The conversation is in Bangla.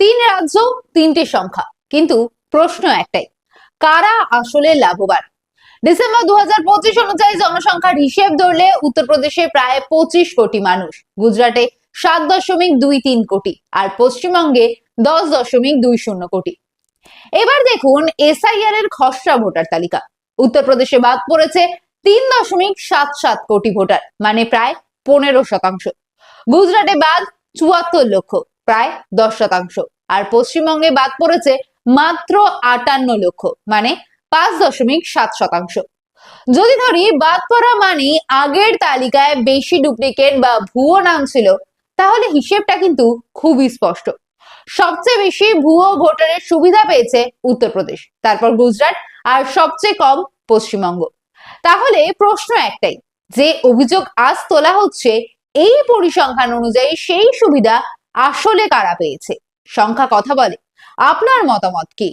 তিন রাজ্য, তিনটে সংখ্যা। কিন্তু প্রশ্ন একটাই, কারা আসলে লাভবান? ডিসেম্বর দু পঁচিশ অনুযায়ী জনসংখ্যার হিসেব ধরলে উত্তরপ্রদেশে প্রায় পঁচিশ কোটি মানুষ, গুজরাটে সাত দশমিক দুই তিন কোটি আর পশ্চিমবঙ্গে দশ দশমিক দুই শূন্য কোটি। এবার দেখুন এসআইআর এর খসড়া ভোটার তালিকা। উত্তরপ্রদেশে বাদ পড়েছে তিন দশমিক সাত সাত কোটি ভোটার মানে প্রায় পনেরো শতাংশ। গুজরাটে বাদ চুয়াত্তর লক্ষ। প্রায় দশ শতাংশ। আর পশ্চিমবঙ্গে বাদ পড়েছে মাত্র আটান্ন লক্ষ মানে পাঁচ দশমিক সাত শতাংশ। যদি ধরি, বাদ পড়া মানে আগের তালিকায় বেশি ডুপ্লিকেট বা ভুয়ো নাম ছিল, তাহলে হিসেবটা কিন্তু খুবই স্পষ্ট। সবচেয়ে বেশি ভুয়ো ভোটারের সুবিধা পেয়েছে উত্তরপ্রদেশ, তারপর গুজরাট, আর সবচেয়ে কম পশ্চিমবঙ্গ। তাহলে প্রশ্ন একটাই, যে অভিযোগ আজ তোলা হচ্ছে, এই পরিসংখ্যান অনুযায়ী সেই সুবিধা আসলে কারা পেয়েছে? সংখ্যা কথা বলে। আপনার মতামত কি?